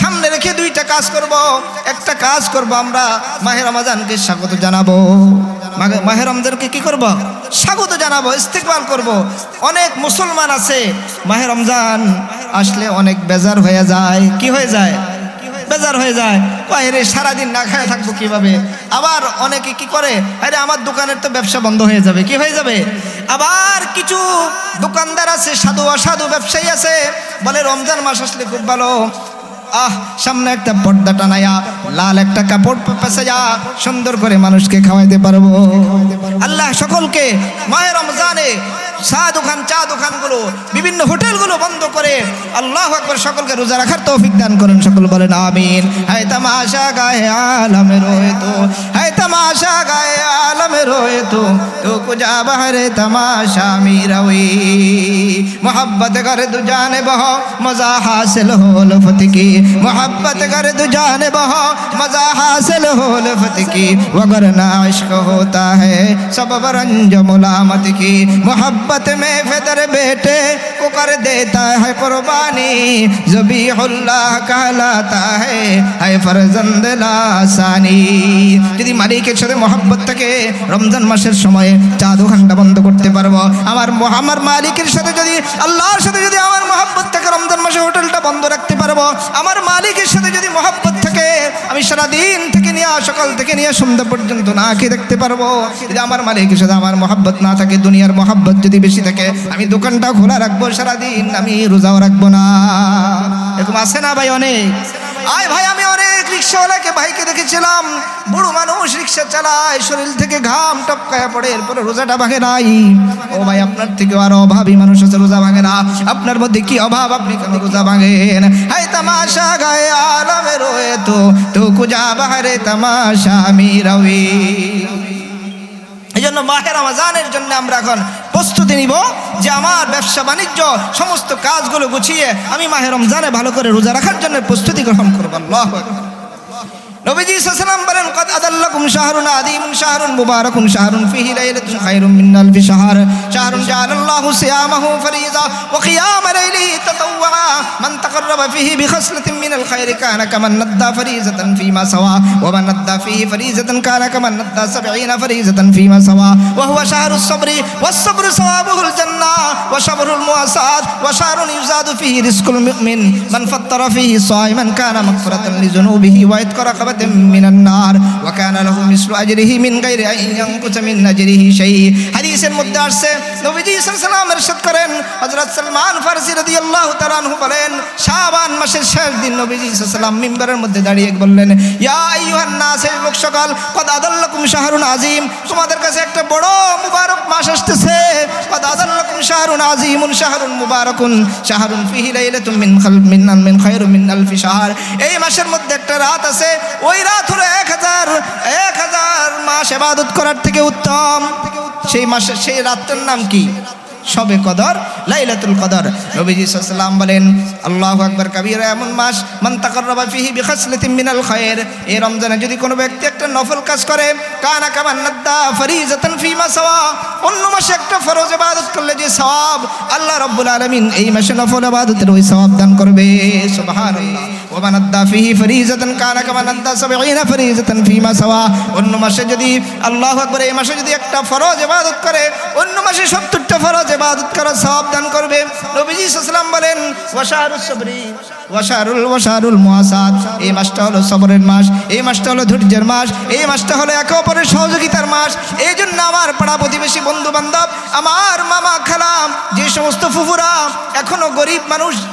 সামনে রেখে দুইটা কাজ করব। একটা কাজ করব আমরা মাহের রমাজানকে স্বাগত জানাব। মাঘে- মাহে রমজানকে কি করব? স্বাগত জানাব, ইস্তেকবাল করব। অনেক মুসলমান আছে, মাহে রমজান আসলে অনেক বেজার হয়ে যায়। কি হয়ে যায়? বেজার হয়ে যায়। কয় রে সারাদিন না খায় থাকব কীভাবে? আবার অনেকে কি করে? আরে, আমার দোকানের তো ব্যবসা বন্ধ হয়ে যাবে, কি হয়ে যাবে? আবার কিছু দোকানদার আছে, সাধু অসাধু ব্যবসায়ী আছে। বলে, রমজান মাস আসলে খুব ভালো। আহ, সামনে একটা পর্দা টানায়া, লাল একটা কাপড় পেঁচাইয়া সুন্দর করে মানুষকে খাওয়াইতে পারব। আল্লাহ সকলকে মায়ের রমজানে চা দোকান, চা দোকানগুলো, বিভিন্ন হোটেলগুলো বন্ধ করে আল্লাহ একবার সকলকে রোজা রাখার তৌফিক দান করেন। সকল বলেন, আমিন। হায় তামাশা গায়ে আলমে রয়ে তো है तमाशा गाय आलम रोए तू तो कुजा बहर तमाशा मी रवी मोहब्बत कर दुजान बहो, मज़ा हासिल हो लफत की। मोहब्बत कर दुजान बहो, मज़ा हासिल हो लफत की। वगर नाश्क होता है सब रंज मुलामत की। मोहब्बत में फिदर बेटे को कर देता है कुर्बानी। जबीहुल्लाह कहलाता है है फरजंद लासानी। মালিকের সাথে মহব্বত থাকে রমজান মাসের সময়ে চা দোকানটা বন্ধ করতে পারব। আমার আমার মালিকের সাথে যদি, আল্লাহর সাথে যদি আমার মহব্বত থাকে রমজান মাসে হোটেলটা বন্ধ রাখতে পারব। আমার মালিকের সাথে যদি মহব্বত থাকে, আমি সারাদিন থেকে নিয়ে, সকাল থেকে নিয়ে, সন্ধ্যা পর্যন্ত না খেয়ে দেখতে পারব। যদি আমার মালিকের সাথে আমার মহব্বত না থাকে, দুনিয়ার মহব্বত যদি বেশি থাকে, আমি দোকানটা খোলা রাখব সারাদিন, আমি রোজাও রাখব না। এরকম আছে না ভাই অনেক? আয় ভাই আমি অনেক রিক্সাওয়ালাকে ভাইকে দেখেছিলাম। বুড়ো মানুষ রিক্সা চালায় শরীর থেকে ঘাম টপকায় পড়ে এরপরে রোজাটা ভাঙে নাই। ও ভাই আপনার থেকে আরও অভাবী মানুষ আছে রোজা ভাঙে না। আপনার মধ্যে কি অভাব? আপনি কেন রোজা ভাঙেন? হাই তামাশা গায়ে আলমে রয়ে তো তো কুজা বাহারে তামাশা আমি রবি। এই জন্য মাহের রমাজানের জন্য আমরা এখন প্রস্তুতি নিব যে আমার ব্যবসা বাণিজ্য সমস্ত কাজগুলো গুছিয়ে আমি মাহের রমজানে ভালো করে রোজা রাখার জন্য প্রস্তুতি গ্রহণ করব। নবীজি সাল্লাম أذلكم شهر عظيم شهر مبارك شهر فيه ليلة خير من ألف شهر. شهر جعل الله صيامه فريضا وقيام ليله تطوعا. من تقرب فيه بخصلة من الخير كان كمن ندى فريضة فيما سوى. ومن ندى فيه فريضة كان كمن ندى سبعين فريضة فيما سوى. وهو شهر الصبر والصبر صوابه الجنة. وشبر المواساة وشهر يزاد فيه رزق المؤمن. من فطر فيه صائما كان مغفرة لذنوبه وعتق رقبة من النار. ওয়াকান লাহু মিসলু হাদিসের মধ্যে আসছে, নবীজি সাল্লাল্লাহু আলাইহি করেন, হযরত সালমান ফারসি রাদিয়াল্লাহু তাআলা আনহু বলেন, শাবান মাসের শেষ দিন নবীজি সাল্লাল্লাহু মধ্যে দাঁড়িয়ে বললেন, ইয়া আইয়ুহান নাস লোক কদ আদাল্লাকুম শাহরুন আজিম তোমাদের কাছে একটা বড় মুবারক মাস আসতেছে। কদ আদাল্লাকুম শাহরুন আজিমুন শাহরুন মুবারাকুন, শাহরুন ফিহি লাইলাতুম মিন খালফ মিন খায়রুম মিন আলফি শাহর। এই মাসের মধ্যে একটা রাত আছে, ওই রাত হলো 1000 এক হাজার মাস এবাদত করার থেকে উত্তম। সেই মাসের সেই রাত্রের নাম কি? সবে কদর, লাইলাতুল কদর। নবীজি সাল্লাম বলেন, আল্লাহু আকবার, কাবীরা, এমন মাস, মান তাকাররাবা ফিহি বিখাসলাতিন মিনাল খায়র এই রমজানে যদি কোনো ব্যক্তি একটা নফল কাজ করে, কানা কামান নাদ্দা ফরিজাতান ফিমা সাওয়া। অন্য মাসে একটা ফরজ ইবাদত করলে যে সওয়াব, আল্লাহ রাব্বুল আলামিন এই মাসে নফল ইবাদতের ওই সওয়াব দান করবে। সুবহানাল্লাহ। ওয়া মান আদ্দা ফিহি ফরিজাতান কানা কামান আদ্দা 70 ফরিজাতান ফিমা সাওয়া অন্য মাসে যদি আল্লাহু আকবার এই মাসে যদি একটা ফরজ ইবাদত করে, অন্য মাসে 70টা ফরজ ইবাদত করার সওয়াব দান করবে। নবীজি সাল্লাল্লাহু বলেন, ওয়াশারুস সাবরি, ওয়াশারুল ওয়াশারুল মুআসাদ। এই মাসটা হলো সবরের মাস, এই মাসটা হলো ধৈর্যের মাস, এই মাসটা হলো একে অপরের সহযোগিতার মাস। এই জন্য আমার পাড়া প্রতিবেশী বন্ধু বান্ধব আমার মামা খালাম, যে সমস্ত ফুফুরা, এখনও গরিব মানুষ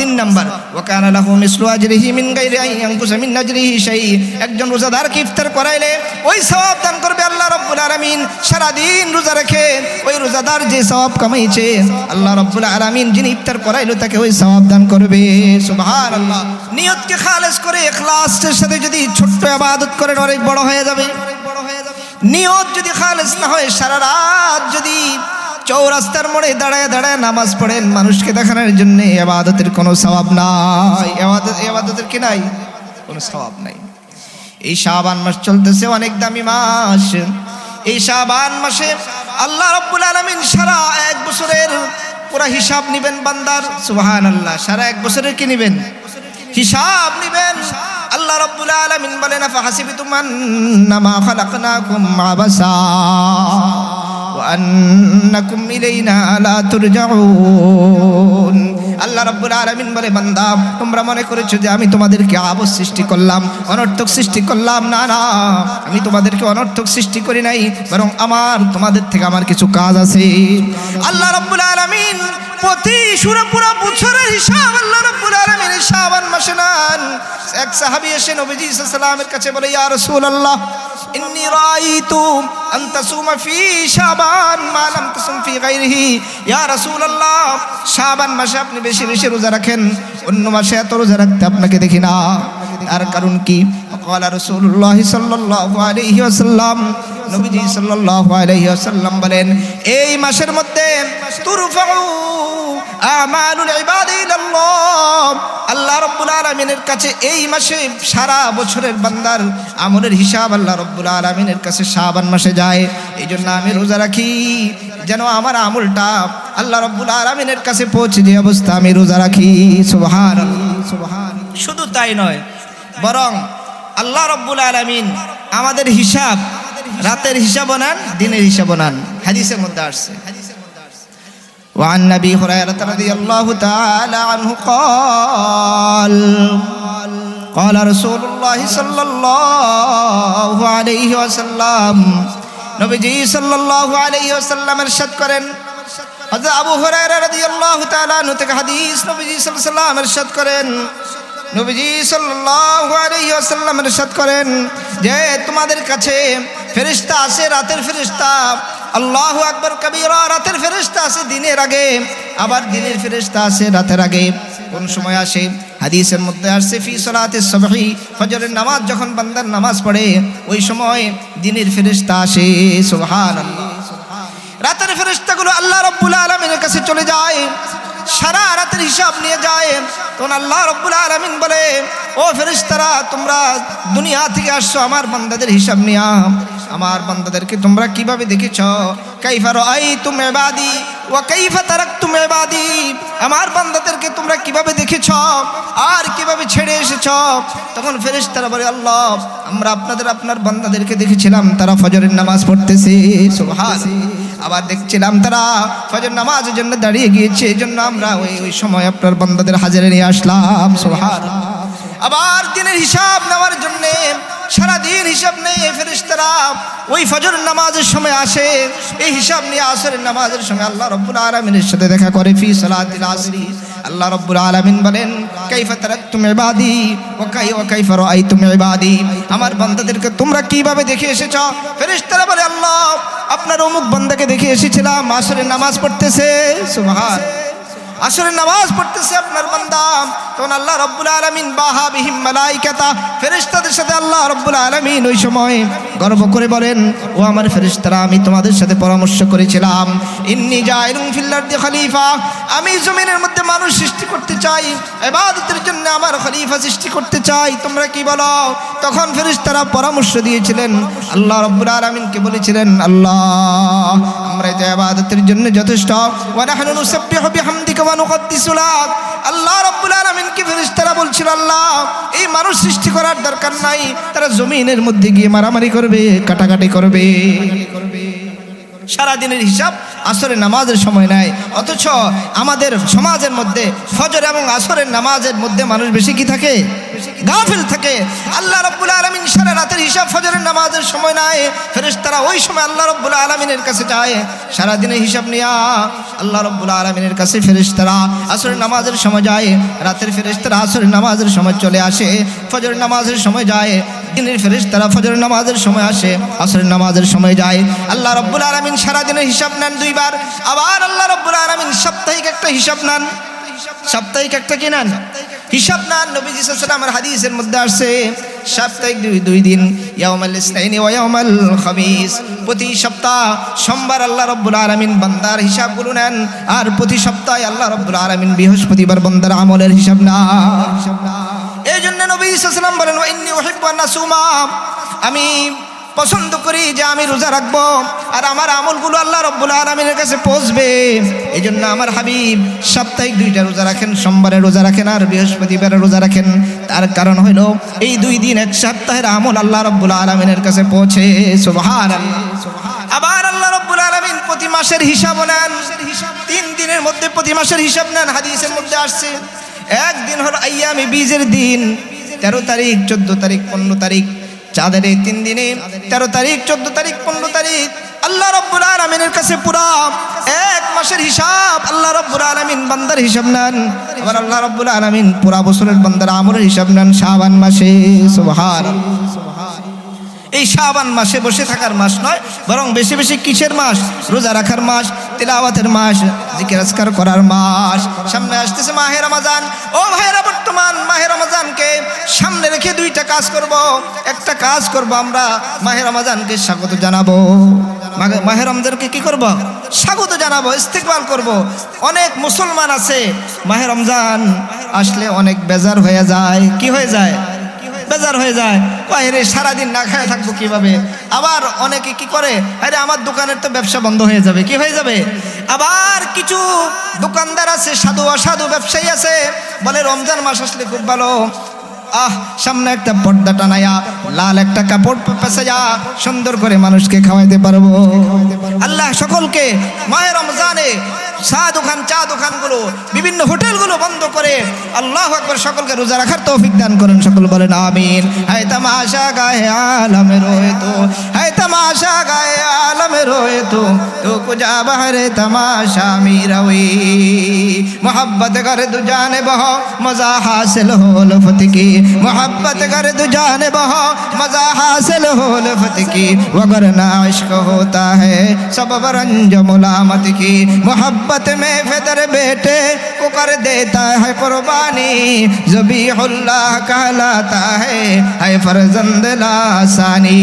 তিন নাম্বার। ওয়াকানা লাহু মিসলু আজরিহি মিন গায়রি আন ইয়ানকুসা মিন আজরিহি শাই একজন রোজাদারকে ইফতার করাইলে ওই সওয়াব দান করবে আল্লাহ রাব্বুল আলামিন। সারা দিন রোজা রেখে। ওই রোজাদার যে সওয়াব কামাইছে, আল্লাহ রাব্বুল আলামিন যিনি ইফতার করাইলো তাকে ওই সওয়াব দান করবে। সুবহানাল্লাহ। নিয়তকে খালেস করে ইখলাসের সাথে যদি ছোট্ট ইবাদত করেন অনেক বড় হয়ে যাবে। নিয়ত যদি খালেস না হয়, সারা রাত যদি চৌরাস্তার মোড়ে দাঁড়ায় দাঁড়ায় নামাজ পড়েন। মানুষকে দেখানোর জন্য এবাদতের কোনো স্বভাব নাই। এবাদত এবাদতের কি নাই? কোনো স্বভাব নাই। এই শাবান মাস চলতেছে অনেক দামি মাস। এই শাবান মাসে আল্লাহ রব্বুল আলমিন সারা এক বছরের পুরা হিসাব নিবেন বান্দার। সুবাহান আল্লাহ সারা এক বছরের কি নিবেন? হিসাব নিবেন। আল্লাহ রব্বুল আলামিন বলেন ফাহাসিবিতুম আন্নামা খালাকনাকুম আবাসা? আন্নাকুম ইলাইনা লা তুরজাউন আল্লাহ রব্বুল আলামিন বলে, বান্দা, তোমরা মনে করেছ যে আমি তোমাদেরকে আবশ সৃষ্টি করলাম, অনর্থক সৃষ্টি করলাম? না না, আমি তোমাদেরকে অনর্থক সৃষ্টি করি নাই, বরং আমার, তোমাদের থেকে আমার কিছু কাজ আছে। আল্লাহ রব্বুল আলামিন প্রতি সুরা পুরা বছরের হিসাব, আল্লাহ রব্বুল আলামিন শাবান মাসে নেন। এক সাহাবী এসে নবীজি সাল্লাল্লাহু কাছে বলে, ইয়া রাসূলুল্লাহ, ইন্নী রাআইতু আন তাসুমা ফি শাবান মা লাম তাসুম ফি গায়রিহি ইয়া রাসূলুল্লাহ শাবান মাসে আপনি বেশি বেশি রোজা রাখেন অন্য মাসে এত রোজা রাখতে আপনাকে দেখি না তার কারণ কি قال رسول الله صلى الله عليه وسلم নবীজি সাল্লাল্লাহু আলাইহি ওয়াসাল্লাম বলেন এই মাসের মধ্যে তুরফাউ আমালুল ইবাদি ইলাল্লাহ। আল্লাহ রাব্বুল আলামিনের কাছে এই মাসে সারা বছরের বান্দার আমলের হিসাব আল্লাহ রাব্বুল আলামিনের কাছে শাবান মাসে যায়। এই জন্য আমি রোজা রাখি। যেন আমার আমলটা আল্লাহ রাব্বুল আলামিনের কাছে পৌঁছে যে অবস্থা আমি রোজা রাখি। সুবহানাল্লাহ সুবহান শুধু তাই নয়, বরং আল্লাহ রব্বুল আলামিন আমাদের হিসাব রাতের হিসাব নেন, দিনের হিসাব নেন। হাদিসের মধ্যে আসছে। وعن ابي هريره رضي الله تعالى عنه قال قال رسول الله صلى الله عليه وسلم নবীজি সাল্লাল্লাহু আলাইহি ওয়াসাল্লাম ارشاد করেন হযরত আবু হুরায়রা রাদিয়াল্লাহু তাআলা আনহু থেকে হাদিস নবীজি সাল্লাল্লাহু আলাইহি ওয়াসাল্লাম ارشاد করেন নবীজি সাল্লাল্লাহু আলাইহি ওয়াসাল্লাম ارشاد করেন যে তোমাদের কাছে ফেরেশতা আছে রাতের ফেরেশতা আল্লাহু আকবার কবীরা, রাতের ফেরেশতা আছে দিনের আগে, আবার দিনের ফেরেশতা আছে রাতের আগে। কোন সময় আসে? হাদিসের মধ্যে আসছে, ফি সালাতে সুবহি, ফজরের নামাজ যখন বান্দার নামাজ পড়ে, ওই সময় দিনের ফেরেশতা আসে, সুবহানাল্লাহ। রাতের ফেরেশতাগুলো আল্লাহ রব্বুল আলামিনের কাছে চলে যায়, সারা রাতের হিসাব নিয়ে যায়। তখন আল্লাহ রব্বুল আলামিন বলে, ও ফেরিস্তারা তোমরা দুনিয়া থেকে আসছো, আমার বান্দাদের হিসাব নিয়া। আমার বান্দাদেরকে তোমরা কীভাবে দেখেছ? কাইফা রাআইতুম ইবাদি ওয়া কাইফা তারাকতুম ইবাদি। আমার বান্দাদেরকে তোমরা কীভাবে দেখেছ? আর কীভাবে ছেড়ে এসেছ? তখন ফেরেশতারা বলে, আল্লাহ, আমরা আপনাদের, আপনার বান্দাদেরকে দেখেছিলাম, তারা ফজরের নামাজ পড়তেছে। সুবহান আবার দেখছিলাম তারা ফজর নামাজের জন্য দাঁড়িয়ে গিয়েছে। জন্য আমরা ওই ওই সময় আপনার বান্দাদের হাজারে নিয়ে আসলাম। সুবহান আবার দিনের হিসাব নেওয়ার জন্য সারাদিন হিসাব নেই ফেরিস্তারা ওই ফজর নামাজের সময় আসে। এই হিসাব নিয়ে আসরের নামাজের সময় আল্লাহ রব্বুল আলমিনের সাথে দেখা করে ফি সালাতিল আসরি। আল্লাহ রব্বুল আলমিন বলেন, কাইফা তারাকতুম ইবাদি ওয়া কাই, ওয়া কাইফা রাআইতুম আমার বান্দাদেরকে তোমরা কীভাবে দেখে এসেছ? ফেরেশতারা বলে, আল্লাহ, আপনার অমুক বান্দাকে দেখে এসেছিলাম, আসরের নামাজ পড়তেছে। সুবহান। আসরের নামাজ পড়তেছে আপনার বান্দা। তখন আল্লাহ রব্বুল আলমিন বাহা বিহিম মালাইকাতা ফেরিস্তাদের সাথে আল্লাহ রব্বুল আলমিন ওই সময় গর্ব করে বলেন, ও আমার ফেরেশতারা, আমি তোমাদের সাথে পরামর্শ করেছিলাম, ইন্নি জাইলুম ফিল্লারদি খলিফা, আমি জমিনের মধ্যে মানুষ সৃষ্টি করতে চাই এবাদতের জন্য আমার খলিফা সৃষ্টি করতে চাই। তোমরা কি বলো? তখন ফেরিস্তারা পরামর্শ দিয়েছিলেন, আল্লাহ রব্বুল আলমিনকে বলেছিলেন, আল্লাহ, আমরা এটা ইবাদতের জন্য যথেষ্ট। ওয়া নাহনু নুসাব্বিহু বিহামদিকা ওয়া নুকদ্দিসু লাক। আল্লাহ রাব্বুল আলামিন বলছিল, আল্লাহ, এই মানুষ সৃষ্টি করার দরকার নাই। তারা জমিনের মধ্যে গিয়ে মারামারি করবে, কাটাকাটি করবে। সারা দিনের হিসাব আসরের নামাজের সময় নেয় অথচ আমাদের সমাজের মধ্যে ফজর এবং আসরের নামাজের মধ্যে মানুষ বেশি কি থাকে? গাফিল থাকে। আল্লাহ রব্বুল আলমিন সারা রাতের হিসাব ফজরের নামাজের সময় নাই। ফেরেশতারা ওই সময় আল্লাহ রব্বুল আলমিনের কাছে যায়। সারাদিনের হিসাব নিয়া। আল্লাহ রব্বুল আলমিনের কাছে ফেরেশতারা আসরের নামাজের সময় যায়। রাতের ফেরেশতারা আসরের নামাজের সময় চলে আসে। ফজরের নামাজের সময় যায়। দিনের ফেরেশতারা ফজর নামাজের সময় আসে। আসরের নামাজের সময় যায়। আল্লাহ রব্বুল আলমিন সারাদিনের হিসাব নেন দুইবার। আবার আল্লাহ রব্বুল আলমিন সাপ্তাহিক একটা হিসাব নেন। সাপ্তাহিক একটা কি নেন? হিসাব নেন নবীজি সাল্লামের হাদিসের মধ্যে আসছে, সাপ্তাহিক দুই দুই দিন, ইয়াউমাল ইসলাইনি ওয়া ইয়াউমাল খামিস। প্রতি সপ্তাহ সোমবার আল্লাহ রব্বুল আলামিন বান্দার হিসাবগুলো নেন, আর প্রতি সপ্তাহে আল্লাহ রব্বুল আলামিন বৃহস্পতিবার বান্দার আমলের হিসাব না হিসাব না এই জন্য নবী সাল্লাম বলেন আমি পছন্দ করি যে আমি রোজা রাখব। আর আমার আমলগুলো আল্লাহ রব্বুল আলমিনের কাছে পৌঁছবে। এই জন্য আমার হাবিব সাপ্তাহিক দুইটা রোজা রাখেন, সোমবারে রোজা রাখেন আর বৃহস্পতিবারে রোজা রাখেন। তার কারণ হইল এই দুই দিন এক সপ্তাহের আমল আল্লাহ রব্বুল আলমিনের কাছে পৌঁছে। সুবহান আবার আল্লাহ রব্বুল আলমিন প্রতি মাসের হিসাব নেন। তিন দিনের মধ্যে প্রতি মাসের হিসাব নেন, হাদিসের মধ্যে আসছে। একদিন হলো আইয়ামি বীজের দিন, তেরো তারিখ, চোদ্দ তারিখ, পনেরো তারিখ। চাঁদের এই তিন দিনে তেরো তারিখ, চোদ্দ তারিখ, পনেরো তারিখ, আল্লাহ রব্বুল আলমিনের কাছে পুরা এক মাসের হিসাব আল্লাহ রব্বুল আলমিন বান্দার হিসাব নেন। আবার আল্লাহ রব্বুল আলমিন পুরা বছরের বান্দার আমলের হিসাব নেন শাহবান মাসে। সুবহান এই শাবান মাসে বসে থাকার মাস নয়, বরং বেশি বেশি কিসের মাস? রোজা রাখার মাস, তেলাওয়াতের মাস, জিকির আজকার করার মাস। সামনে আসতেছে মাহে রমাজান। ও ভাইরা বর্তমান মাহে রমাজানকে সামনে রেখে দুইটা কাজ করব। একটা কাজ করব আমরা, মাহে রমাজানকে স্বাগত জানাব। মাহে রমজানকে কি করব? স্বাগত জানাব, ইস্তেকবাল করব। অনেক মুসলমান আছে, মাহে রমজান আসলে অনেক বেজার হয়ে যায়। কি হয়ে যায়? বেজার হয়ে যায়। কয় রে সারাদিন না খায় থাকব কীভাবে? আবার অনেকে কি করে? আরে, আমার দোকানের তো ব্যবসা বন্ধ হয়ে যাবে, কি হয়ে যাবে? আবার কিছু দোকানদার আছে, সাধু অসাধু ব্যবসায়ী আছে। বলে, রমজান মাস আসলে খুব ভালো। আহ, সামনে একটা পর্দা টানায়া, লাল একটা কাপড় পেঁচাইয়া সুন্দর করে মানুষকে খাওয়াইতে পারব। আল্লাহ সকলকে মায়ের রমজানে চা দোকান, চা দোকানগুলো, বিভিন্ন হোটেলগুলো বন্ধ করে আল্লাহ আকবর সকলকে রোজা রাখার তৌফিক দান করেন। সকল বলেন, আমিন। হায় তামাশা গায়ে আলমে রোয়ে তো, হায় তামাশা গায়ে আলমে রোয়ে তো کجا بہر تماشا میروی محبت کر دو جانب ہو مزہ حاصل ہو لفت کی محبت کر دو جانب ہو مزہ حاصل ہو لفت کی وگرنا عشق ہوتا ہے سبب رنج ملامت کی محبت میں فدر بیٹے کو کر دیتا ہے قربانی ذبیح اللہ کہلاتا ہے ہے فرزند لا সানি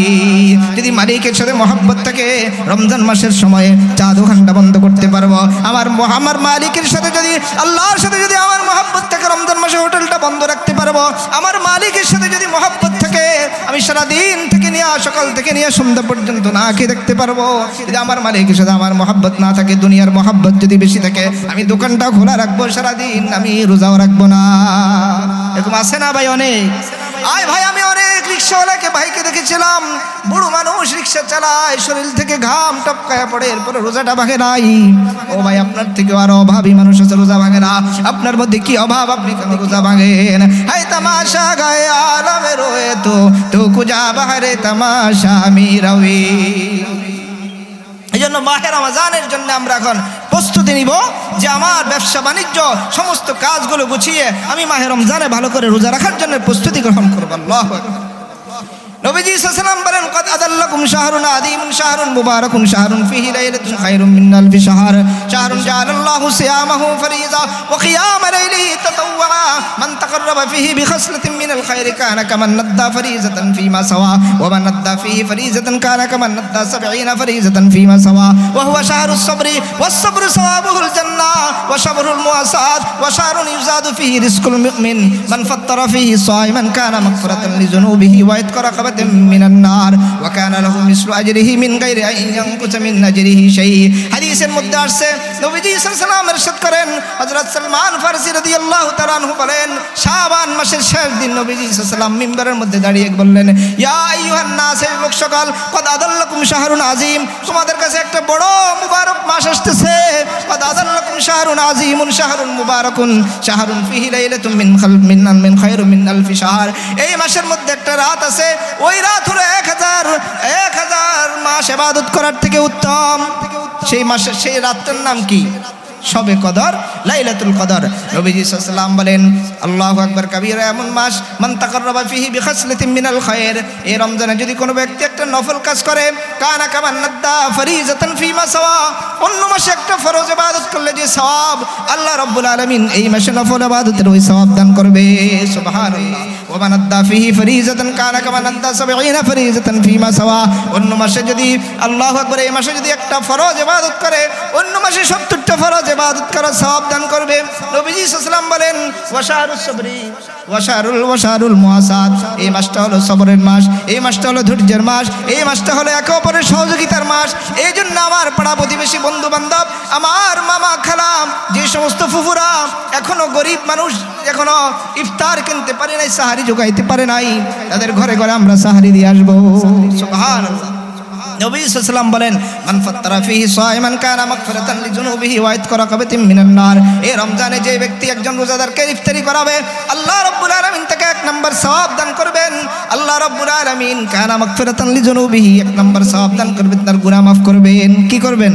যদি মালিকের সাথে মহাব্বত থাকে রমজান মাসের সময়ে চা দোকানটা বন্ধ করতে পারব। আমার আমার মালিকের সাথে যদি আল্লাহর সাথে যদি আমার মহব্বত থাকে, রমজান মাসে হোটেলটা বন্ধ রাখতে পারব। আমার মালিকের সাথে যদি মহব্বত থাকে, আমি সারাদিন থেকে নিয়ে সকাল থেকে নিয়ে সন্ধ্যা পর্যন্ত না খেয়ে দেখতে পারব। যদি আমার মালিকের সাথে আমার মহব্বত না থাকে, দুনিয়ার মহব্বত যদি বেশি থাকে, আমি দোকানটা খোলা রাখব সারাদিন, আমি রোজাও রাখব না। এরকম আছে না ভাই অনেক? আয় ভাই, আমি অনেক রিক্সাওয়ালাকে ভাইকে দেখেছিলাম। বুড়ো মানুষ রিক্সা চালায়, শরীর থেকে ঘাম টপকায় পড়ে এরপরে রোজাটা ভাঙে নাই। ও ভাই, আপনার থেকে আরও অভাবী মানুষ আছে, রোজা ভাঙে না। আপনার মধ্যে কি অভাব? আপনি কেন রোজা ভাঙেন? হাই তামাশা গায়ে আলমে রয়ে তো তো কুজা বাহারে তামাশা, আমি রবি। এই জন্য মাহের আমাজানের জন্য আমরা এখন প্রস্তুতি নিব যে আমার ব্যবসা বাণিজ্য সমস্ত কাজগুলো গুছিয়ে আমি মাহের রমজানে ভালো করে রোজা রাখার জন্য প্রস্তুতি গ্রহণ করব। আল্লাহ নবীজি সাল্লাম বলেন কদ আদাল্লাকুম শাহরুন আদিমুন শাহরুন মুবারাকুন শাহরুন ফিহি লাইলাতুন খায়রুম মিন আলফি শাহর শাহরুন জাআলাল্লাহু সিয়ামাহু ফরিজা ওয়া কিয়াম লাইলিহি তাতাওয়া মান তাকাররাবা ফিহি বিখসলাতিন মিন আল খায়রি কানা কামান নাদ্দা ফরিজাতান ফিমা সাওয়া ওয়া মান নাদ্দা ফিহি ফরিজাতান কানা কামান নাদ্দা 70 ফরিজাতান ফিমা সাওয়া ওয়া হুয়া শাহরুস সাবরি ওয়াস সাবরু সাওয়াবুল জান্নাহ ওয়া শাবরুল মুআসাদ ওয়া শাহরুন ইউজাদু ফিহি রিজকুল মুমিন মান ফাত্তারা মিনান নার ওয়া কানা লাহু মিসলু আজরিহি মিন গায়রি আন ইয়ানকুসা মিন আজরিহি শাই হাদিসের মধ্যে আসছে, নবীজি সাল্লাল্লাহু আলাইহি করেন, হযরত সালমান ফারসি রাদিয়াল্লাহু তাআলা আনহু বলেন, শাবান মাসের শেষ দিন নবীজি মিম্বরের মধ্যে দাঁড়িয়ে বললেন, ইয়া আইয়ুহান নাস, হে লোক সকল, কদ আদাল্লাকুম শাহরুন আজিম তোমাদের কাছে একটা বড় মুবারক মাস আসতেছে। কদ আদাল্লাকুম শাহরুন আজিমুন শাহরুন মুবারাকুন, শাহরুন ফিহি লাইলাতুম মিন খাল মিন মিন খায়রু মিন আলফি শাহর। এই মাসের মধ্যে একটা রাত আছে ওই রাত হলো এক হাজার এক হাজার মাস এবাদত করার থেকে উত্তম। সেই মাসে, সেই রাতটার নাম কি? সবে কদর, লাইলাতুল কদর। নবীজি সাল্লাম বলেন, আল্লাহু আকবার, কাবীরা, এমন মাস, মান তাকাররাবা ফিহি বিখাসলাতিন মিনাল খায়র এই রমজানে যদি কোনো ব্যক্তি একটা নফল কাজ করে, কানা কামান নাদ্দা ফরিজাতান ফিমা সাওয়া, অন্য মাসে একটা ফরজ ইবাদত করলে যে সওয়াব, আল্লাহ রাব্বুল আলামিন এই মাসে নফল ইবাদতের ওই সওয়াব দান করবে। সুবহানাল্লাহ। ওয়া আদ্দা ফিহি ফরিজাতান, কানা কামান আদ্দা 70 ফরিজাতান ফিমা সাওয়া। অন্য মাসে যদি, আল্লাহু আকবার, এই মাসে যদি একটা ফরজ ইবাদত করে, অন্য মাসে 70টা ফরজ ইবাদত করার সওয়াব দান করবে। নবীজি সাল্লাল্লাহু বলেন, ওয়াশারুস সবরি। ওয়াশারুল ওয়াশারুল মুয়াসাত এই মাসটা হলো সবরের মাস, এই মাসটা হলো ধৈর্যের মাস, এই মাসটা হলো একে অপরের সহযোগিতার মাস। এই জন্য আমার পাড়া প্রতিবেশী বন্ধু বান্ধব আমার মামা খালাম, যে সমস্ত ফুফুরা, এখনও গরিব মানুষ, এখনও ইফতার কিনতে পারে নাই, সাহারি জোগাইতে পারে নাই, তাদের ঘরে ঘরে আমরা সাহারি দিয়ে আসব। সুবহানাল্লাহ। নবী সাল্লাম বলেন, মান ফাত্তারা ফিহি সাইমান কানা মাগফিরাতান লিজুনুবিহি ওয়া ইতকা রাকাবাতিন মিনান নার। এই রমজানে যে ব্যক্তি একজন রোজাদারকে ইফতারি করাবে, আল্লাহ রাব্বুল আলামিন তাকে এক নম্বর সওয়াব দান করবেন। আল্লাহ রাব্বুল আলামিন কানা মাগফিরাতান লিজুনুবিহি এক নম্বর সওয়াব করবেন, তার গুনাহ করবেন। কি করবেন?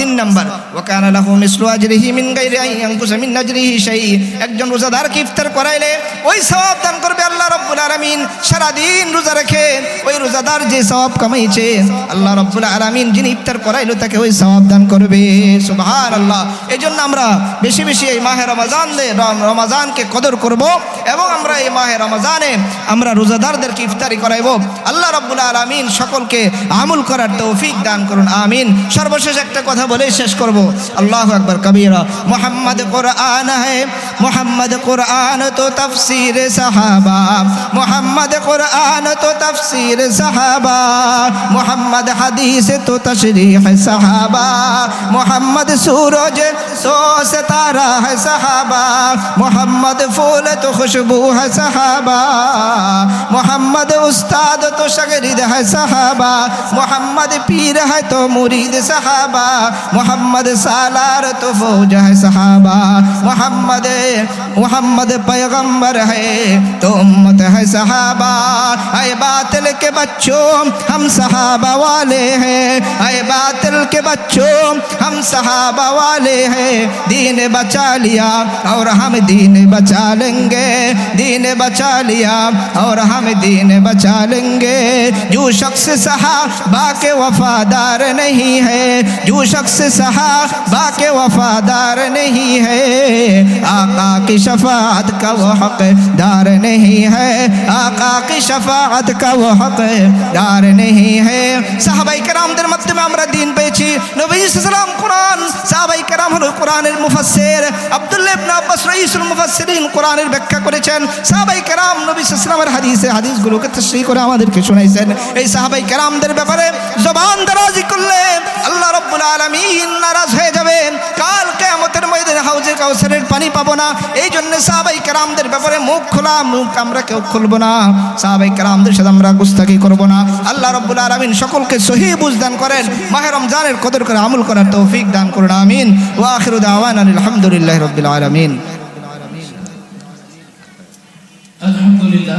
তিন নম্বর। ওয়াকানা লাহু মিসলু আজরিহি মিন গায়রি আন ইয়ানকুসা মিন আজরিহি শাই একজন রোজাদারকে ইফতার করাইলে, ওই সওয়াব দান করবে আল্লাহ রাব্বুল আলামিন। সারা দিন রোজা রেখে, ওই রোজাদার যে সওয়াব কামাইছে, আল্লাহ রাব্বুল আলামিন যিনি ইফতার করাইলো, তাকে ওই সওয়াব দান করবে। সুবহানাল্লাহ। এজন্য আমরা বেশি বেশি এই মাহে রমজান রমজানকে কদর করব এবং আমরা এই মাহে রমজানে আমরা রোজাদারদেরকে ইফতারি করাইব। আল্লাহ রাব্বুল আলামিন সকলকে আমল করার তৌফিক দান করুন। আমিন। সর্বশেষ একটা কথা বলে শেষ করব আল্লাহ আকবর কবিরা মোহাম্মদ কোরআন है मोहम्मद कुरान तो तफसीर सहाबा मोहम्मद कुरान तो तफसीर सहाबा मोहम्मद हदीस तो तशरीह सहाबा मोहम्मद सूरज तो सितारा है सहाबा मोहम्मद फूल तो खुशबू है सहाबा मोहम्मद उस्ताद तो शगरिद है सहाबा मोहम्मद पीर है तो मुरीद सहाबा मोहम्मद सालार तो फौज है सहाबा। मोहम्मद मोहम्मद पैगंबर है तो उम्मत है सहाबा। अय बातिल के बच्चों, हम सहाबा वाले हैं। अय बातिल के बच्चों, हम सहाबा वाले हैं। दीन बचा लिया और हम दीन बचा लेंगे। दीन बचा लिया और हम दीन बचा लेंगे। जो शख्स सहाबा के वफादार नहीं है, जो शख्स सहाबा के वफादार नहीं है आका की शफात का वो हकदार नहीं है आका की शफात का वो हकदार नहीं है সাহাবাই কেরামদের মাধ্যমে আমরা দিন পেয়েছি নবী সালাম কোরআন সাহাবাই কেরাম হলো কোরআনের মুফাসসির আব্দুল্লাহ ইবনে আব্বাস রাইসুল মুফাসসিরিন কোরআনের ব্যাখ্যা করেছেন সাহাবাই কেরাম নবী সাল্লামের হাদিসে হাদিসগুলোকে তাশরীহ করে আমাদেরকে শোনাইছেন এই সাহাবাই কেরামদের ব্যাপারে জবান দারাজি করলে আল্লাহ রাব্বুল আলামিন নারাজ হয়ে যাবেন। কাল কিয়ামতের ময়দানে হাউজে কাউসারের পানি পাবো না। এই জন্য সাহাবাই কেরামদের ব্যাপারে মুখ খোলা, মুখ আমরা কেউ খুলবো না। সাহাবাই কেরামদের সাথে আমরা গুস্তাকি করব না। আল্লাহ রব্বুল আলমিন সকলকে সহি বুঝদান করেন। মাহে রমজানের কদর করে আমল করার তৌফিক দান করুন, আমিন। ওয়াখির দাওয়ান আলহামদুলিল্লাহ রবিল আলমিন। আলহামদুলিল্লাহ।